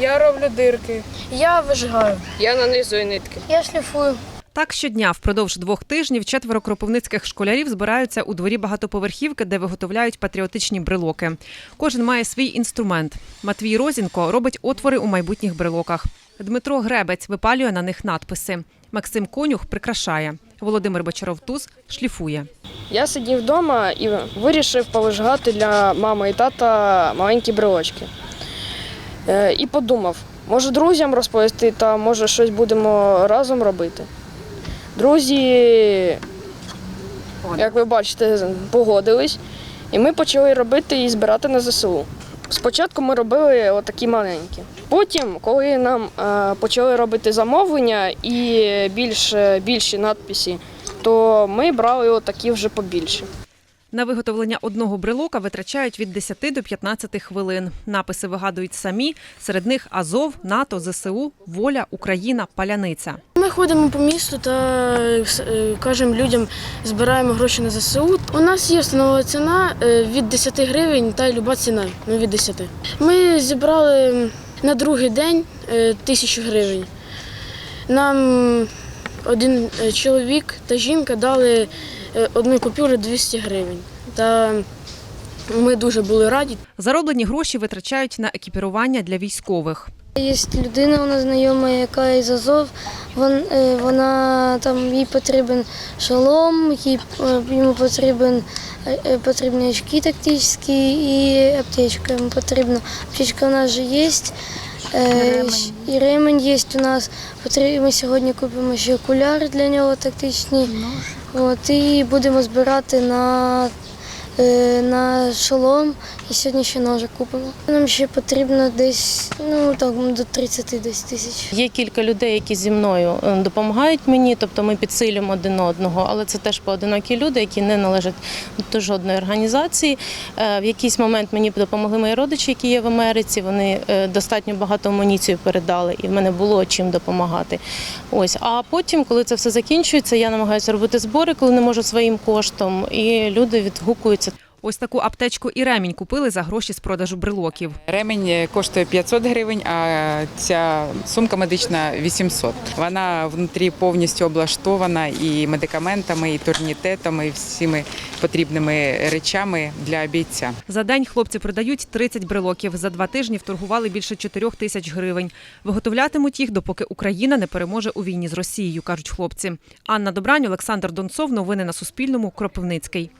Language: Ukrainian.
Я роблю дирки. Я вижигаю. Я нанизую нитки. Я шліфую. Так щодня впродовж двох тижнів четверо кропивницьких школярів збираються у дворі багатоповерхівки, де виготовляють патріотичні брелоки. Кожен має свій інструмент. Матвій Розінко робить отвори у майбутніх брелоках. Дмитро Гребець випалює на них надписи. Максим Конюх прикрашає. Володимир Бочаров-Туз шліфує. Я сидів вдома і вирішив повижигати для мами і тата маленькі брелочки. Е, І подумав, може друзям розповісти, та може щось будемо разом робити. Друзі, як ви бачите, погодились, і ми почали робити і збирати на ЗСУ. Спочатку ми робили отакі маленькі. Потім, коли нам е, почали робити замовлення і більш, більші надписи, то ми брали отакі вже побільше. На виготовлення одного брелока витрачають від 10 до 15 хвилин. Написи вигадують самі. Серед них Азов, НАТО, ЗСУ, Воля, Україна, Паляниця. Ми ходимо по місту та е, кажемо людям, збираємо гроші на ЗСУ. У нас є встановлена ціна е, від 10 гривень та й люба ціна ну, від 10. Ми зібрали на другий день е, тисячу гривень. Нам один е, чоловік та жінка дали е, одну купюру 200 гривень. Та ми дуже були раді. Зароблені гроші витрачають на екіпірування для військових. Є людина, вона знайома, яка із Азов. Вон, е, вона там їй потрібен шолом, їй е, йому потрібен е, потрібні очки тактичні і аптечка йому потрібна. Аптечка у нас вже є. Е, і ремень є у нас. Ми сьогодні купимо ще окуляри для нього тактичні. От, і будемо збирати на, на шолом. І сьогодні ще ножик купимо. Нам ще потрібно десь ну так до 30 десь тисяч. Є кілька людей, які зі мною е, допомагають мені, тобто ми підсилюємо один одного, але це теж поодинокі люди, які не належать до жодної організації. Е, В якийсь момент мені допомогли мої родичі, які є в Америці. Вони е, достатньо багато амуніцію передали, і в мене було чим допомагати. Ось, а потім, коли це все закінчується, я намагаюся робити збори, коли не можу своїм коштом, і люди відгукуються. Ось таку аптечку і ремінь купили за гроші з продажу брелоків. Ремень е, коштує 500 гривень, а ця сумка медична 800. Вона внутрі повністю облаштована і медикаментами, і турнітетами, і всіми потрібними речами для бійця. За день хлопці продають 30 брелоків. За два тижні вторгували більше 4 тисяч гривень. Виготовлятимуть їх, допоки Україна не переможе у війні з Росією, кажуть хлопці. Анна Добрань, Олександр Донцов. Новини на Суспільному. Кропивницький.